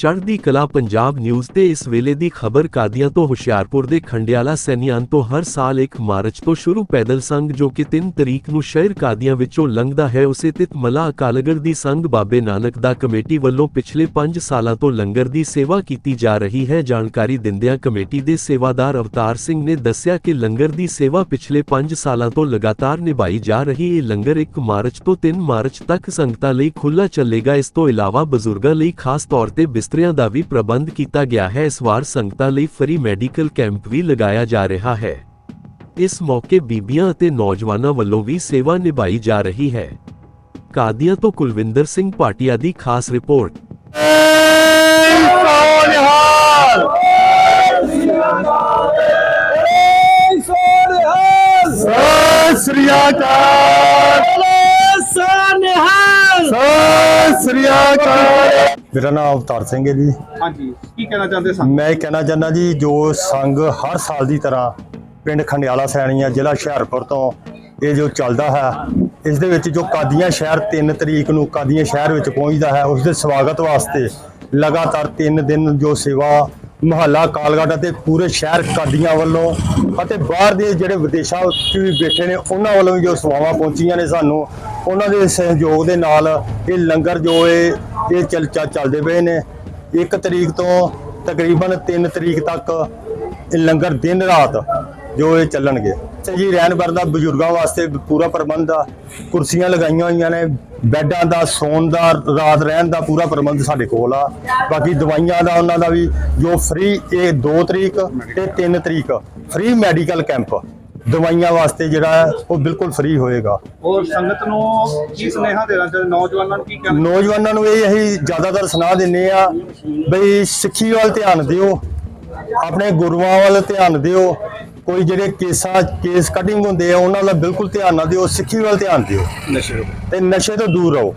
ਚੜ੍ਹਦੀ ਕਲਾ ਪੰਜਾਬ ਨਿਊਜ਼ ਤੇ ਇਸ ਵੇਲੇ ਦੀ ਖਬਰ ਕਾਦੀਆਂ ਤੋਂ ਹੁਸ਼ਿਆਰਪੁਰ ਦੇ ਖੰਡਿਆਲਾ ਸੈਨੀਆਨ ਤੋਂ ਹਰ ਸਾਲ 1 ਮਾਰਚ ਤੋਂ ਸ਼ੁਰੂ ਪੈਦਲ ਸੰਘ ਜੋ ਕਿ 3 ਤਰੀਕ ਨੂੰ ਸ਼ਹਿਰ ਕਾਦੀਆਂ ਵਿੱਚੋਂ ਲੰਘਦਾ ਹੈ, ਉਸੇ ਤਿਤ ਮਲਾ ਅਕਾਲਗੜ ਦੀ ਸੰਘ ਬਾਬੇ ਨਾਨਕ ਦਾ ਕਮੇਟੀ ਵੱਲੋਂ ਪਿਛਲੇ 5 ਸਾਲਾਂ ਤੋਂ ਲੰਗਰ ਦੀ ਸੇਵਾ ਕੀਤੀ ਜਾ ਰਹੀ ਹੈ। ਜਾਣਕਾਰੀ ਦਿੰਦਿਆਂ ਕਮੇਟੀ ਦੇ ਸੇਵਾਦਾਰ ਅਵਤਾਰ ਸਿੰਘ ਨੇ ਦੱਸਿਆ ਕਿ ਲੰਗਰ ਦੀ ਸੇਵਾ ਪਿਛਲੇ 5 ਸਾਲਾਂ ਤੋਂ ਲਗਾਤਾਰ ਨਿਭਾਈ ਜਾ ਰਹੀ ਇਹ ਲੰਗਰ 1 ਮਾਰਚ ਤੋਂ 3 ਮਾਰਚ ਤੱਕ ਸੰਗਤਾਂ ਲਈ ਖੁੱਲ੍ਹਾ ਚੱਲੇਗਾ। ਇਸ ਤੋਂ ਇਲਾਵਾ ਬਜ਼ੁਰਗਾਂ ਲਈ ਖਾਸ ਤੌਰ ਤੇ ਬਿਸਤਰਿਆਂ ਦਾ ਵੀ ਪ੍ਰਬੰਧ ਕੀਤਾ ਗਿਆ ਹੈ। ਇਸ ਵਾਰ ਸੰਗਤਾਂ ਲਈ ਫਰੀ ਮੈਡੀਕਲ ਕੈਂਪ ਵੀ ਲਗਾਇਆ ਜਾ ਰਿਹਾ ਹੈ। ਇਸ ਮੌਕੇ ਬੀਬੀਆਂ ਅਤੇ ਨੌਜਵਾਨਾਂ ਵੱਲੋਂ ਵੀ ਸੇਵਾ ਨਿਭਾਈ ਜਾ ਰਹੀ ਹੈ। ਕਾਦੀਆਂ ਤੋਂ ਕੁਲਵਿੰਦਰ ਸਿੰਘ ਭਾਟੀਆ ਦੀ ਖਾਸ ਰਿਪੋਰਟ। ਸਤਿ ਸ੍ਰੀ ਅਕਾਲ! ਮੇਰਾ ਨਾਮ ਅਵਤਾਰ ਸਿੰਘ ਹੈ ਜੀ। ਹਾਂਜੀ ਕੀ ਕਹਿਣਾ ਚਾਹੁੰਦੇ ਸਨ? ਮੈਂ ਇਹ ਕਹਿਣਾ ਚਾਹੁੰਦਾ ਜੀ ਜੋ ਸੰਘ ਹਰ ਸਾਲ ਦੀ ਤਰ੍ਹਾਂ ਪਿੰਡ ਖੰਡਿਆਲਾ ਸੈਣੀਆਂ ਜ਼ਿਲ੍ਹਾ ਹੁਸ਼ਿਆਰਪੁਰ ਤੋਂ ਇਹ ਜੋ ਚੱਲਦਾ ਹੈ ਇਸ ਦੇ ਵਿੱਚ ਜੋ ਕਾਦੀਆਂ ਸ਼ਹਿਰ 3 ਤਰੀਕ ਨੂੰ ਕਾਦੀਆਂ ਸ਼ਹਿਰ ਵਿੱਚ ਪਹੁੰਚਦਾ ਹੈ ਉਸ ਦੇ ਸਵਾਗਤ ਵਾਸਤੇ ਲਗਾਤਾਰ 3 ਦਿਨ ਜੋ ਸੇਵਾ ਮਹੱਲਾ ਕਾਲਗੜ ਅਤੇ ਪੂਰੇ ਸ਼ਹਿਰ ਕਾਦੀਆਂ ਵੱਲੋਂ ਅਤੇ ਬਾਹਰ ਦੇ ਜਿਹੜੇ ਵਿਦੇਸ਼ਾਂ ਵਿੱਚ ਵੀ ਬੈਠੇ ਨੇ ਉਹਨਾਂ ਵੱਲੋਂ ਵੀ ਜੋ ਸੇਵਾਵਾਂ ਪਹੁੰਚੀਆਂ ਨੇ ਸਾਨੂੰ ਉਹਨਾਂ ਦੇ ਸਹਿਯੋਗ ਦੇ ਨਾਲ ਇਹ ਲੰਗਰ ਜੋ ਇਹ ਇਹ ਚੱਲ ਚੱਲ- ਚੱਲਦੇ ਪਏ ਨੇ। 1 ਤਰੀਕ ਤੋਂ ਤਕਰੀਬਨ 3 ਤਰੀਕ ਤੱਕ ਲੰਗਰ ਦਿਨ ਰਾਤ ਜੋ ਇਹ ਚੱਲਣਗੇ। ਤੇ ਜੀ, ਰਹਿਣ ਬਹਿਣ ਦਾ, ਬਜ਼ੁਰਗਾਂ ਵਾਸਤੇ ਪੂਰਾ ਪ੍ਰਬੰਧ ਆ। ਕੁਰਸੀਆਂ ਲਗਾਈਆਂ ਹੋਈਆਂ ਨੇ, ਬੈੱਡਾਂ ਦਾ, ਸੌਣ ਦਾ, ਰਾਤ ਰਹਿਣ ਦਾ ਪੂਰਾ ਪ੍ਰਬੰਧ ਸਾਡੇ ਕੋਲ ਆ। ਬਾਕੀ ਦਵਾਈਆਂ ਦਾ, ਉਹਨਾਂ ਦਾ ਵੀ ਜੋ ਫ੍ਰੀ ਇਹ 2 ਤਰੀਕ ਤੇ 3 ਤਰੀਕ ਫ੍ਰੀ ਮੈਡੀਕਲ ਕੈਂਪ ਦਵਾਈਆਂ ਵਾਸਤੇ ਜਿਹੜਾ ਉਹ ਬਿਲਕੁਲ ਫ੍ਰੀ ਹੋਏਗਾ। ਔਰ ਸੰਗਤ ਨੂੰ ਕੀ ਸੁਨੇਹਾ ਦੇਣਾ ਚਾਹੁੰਦੇ? ਨੌਜਵਾਨਾਂ ਨੂੰ ਕੀ ਕਹਿਣਾ ਨੌਜਵਾਨਾਂ ਨੂੰ ਇਹ ਅਸੀਂ ਜ਼ਿਆਦਾਤਰ ਸੁਣਾ ਦਿੰਨੇ ਆ ਬਈ ਸਿੱਖੀ ਵੱਲ ਧਿਆਨ ਦਿਓ ਆਪਣੇ ਗੁਰੂਆਂ ਵੱਲ ਧਿਆਨ ਦਿਓ ਕੋਈ ਜਿਹੜੇ ਕੇਸਾਂ ਕੇਸ ਕਟਿੰਗ ਹੁੰਦੇ ਆ ਉਹਨਾਂ ਦਾ ਬਿਲਕੁਲ ਧਿਆਨ ਨਾ ਦਿਓ ਸਿੱਖੀ ਵੱਲ ਧਿਆਨ ਦਿਓ। ਨਸ਼ੇ ਤੇ ਨਸ਼ੇ ਤੋਂ ਦੂਰ ਰਹੋ।